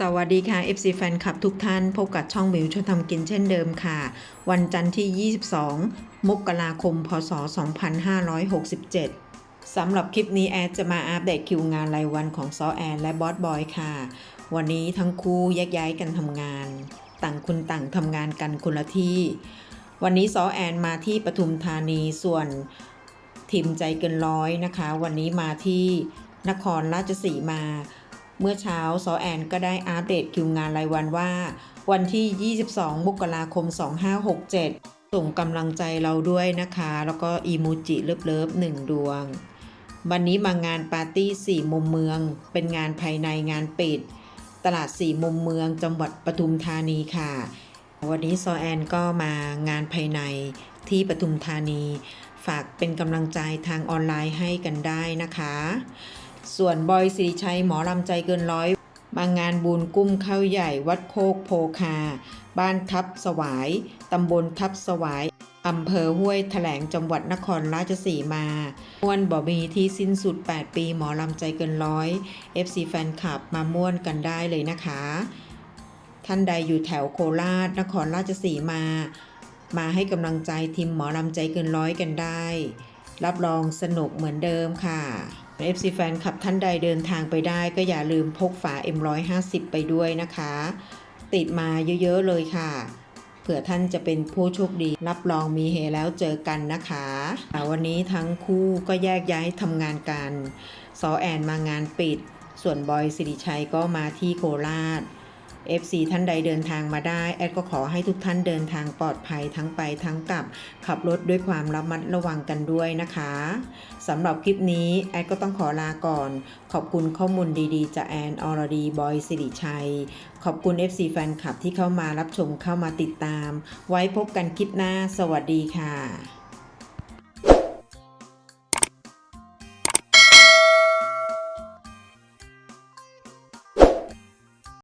สวัสดีค่ะ FC แฟนคลับทุกท่าน พบกับช่องมิวชวนทำกินเช่นเดิมค่ะ วันจันทร์ที่ 22 มกราคม พศ 2567 สำหรับคลิปนี้แอดจะมาอัปเดตคิวงานรายวันของซอแอนและบอสบอยค่ะ วันนี้ทั้งคู่แยกย้ายกันทำงาน ต่างคนต่างทำงานกันคนละที่ วันนี้ซอแอนมาที่ปทุมธานีส่วนทีมใจเกินร้อยนะคะ วันนี้มาที่นครราชสีมา เมื่อเช้าซอแอนก็ได้อัปเดตคิวงานรายวันว่า วันที่ 22 มกราคม 2567 ส่งกำลังใจเราด้วยนะคะ แล้วก็อีโมจิเลิฟๆหนึ่งดวง วันนี้มางานปาร์ตี้4มุมเมือง เป็นงานภายในงานปิด ตลาด4มุมเมืองจังหวัดปทุมธานีค่ะ วันนี้ซอแอนก็มางานภายในที่ปทุมธานี ฝากเป็นกำลังใจทางออนไลน์ให้กันได้นะคะ ส่วนบอยสิริชัยหมอลำใจเกินร้อยมางานบุญกุ้มข้าวใหญ่วัดโคกโพคา บ้านทับสวาย ตำบลทับสวายอำเภอห้วยแถลงจังหวัดนครราชสีมาม่วนบ่มีที่สิ้นสุด 8 ปีหมอลำใจเกินร้อย FC แฟนคลับมาม่วนกันได้เลยนะคะ ท่านใดอยู่แถวโคราช นครราชสีมา มาให้กำลังใจทีมหมอลำใจเกินร้อยกันได้ รับรองสนุกเหมือนเดิมค่ะ FC แฟนคลับท่านใดเดินทางไปได้ก็อย่าลืมพกฝา M150 ไปด้วยนะคะ ติดมาเยอะๆเลยค่ะ เผื่อท่านจะเป็นผู้โชคดี รับรองมีเฮแล้วเจอกันนะคะอ่วันนี้ทั้งคู่ก็แยกย้ายทำงานกันซอแอนมางานปิด ส่วนบอยสิริชัยก็มาที่โคราช FC ท่านใดเดินทางมาได้ แอดก็ขอให้ทุกท่านเดินทางปลอดภัยทั้งไปทั้งกลับ ขับรถด้วยความระมัดระวังกันด้วยนะคะสำหรับคลิปนี้ แอดก็ต้องขอลาก่อน ขอบคุณข้อมูลดีๆจากแอนอรดีบอยสิริชัย ขอบคุณ FC แฟนคลับที่เข้ามารับชมเข้ามาติดตาม ไว้พบกันคลิปหน้า สวัสดีค่ะ